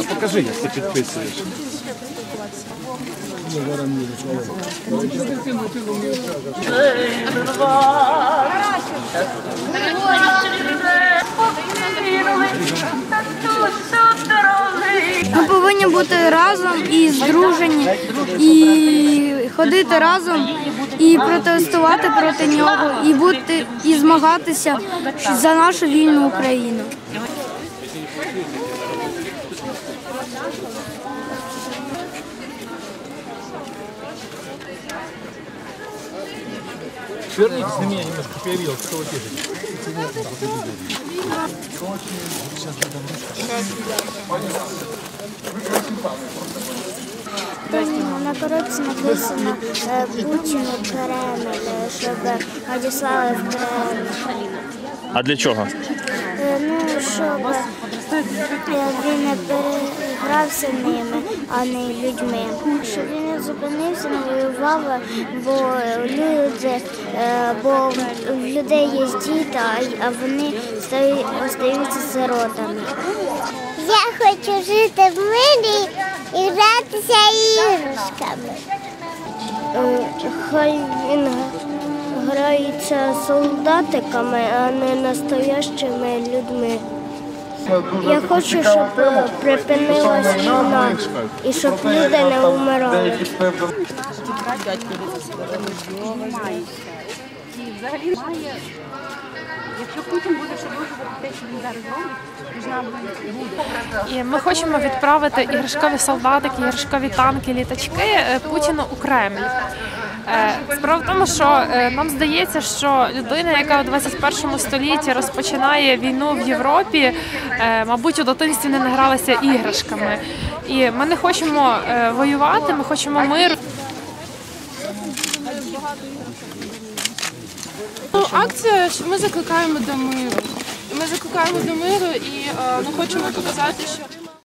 А покажи, як ти підписуєш. Ми повинні бути разом і здружені, і ходити разом, і протестувати проти нього, і бути і змагатися за нашу вільну Україну. Вернитесь на меня немножко, чтобы я видел, кто вы пишете. На коробці написано е, Путіну Кремль, щоб надіслали в Кремль. А для чого? Щоб він не перегрався ними, а не людьми. Щоб він не зупинився, не воював, бо люди, е, бо в людей є діти, а- вони стають, остаються сиротами. Я хочу жити в мирі і гратися іграшками. Е, Хай він грається солдатиками, а не настоящими людьми. Я хочу, щоб припинилась війна і щоб люди не вмирали. взагалі має, якщо Путін буде продовжувати те, що він зараз робить. І ми хочемо відправити іграшкові солдатики, іграшкові танки, літачки е, Путіну у Кремль. Е, Справа в тому, що е, нам здається, що людина, яка у 21 столітті розпочинає війну в Європі, е, мабуть, у дитинстві не награлася іграшками. І ми не хочемо воювати, ми хочемо миру. Ну, акція що ми закликаємо до миру. Ми закликаємо до миру і ми хочемо показати, що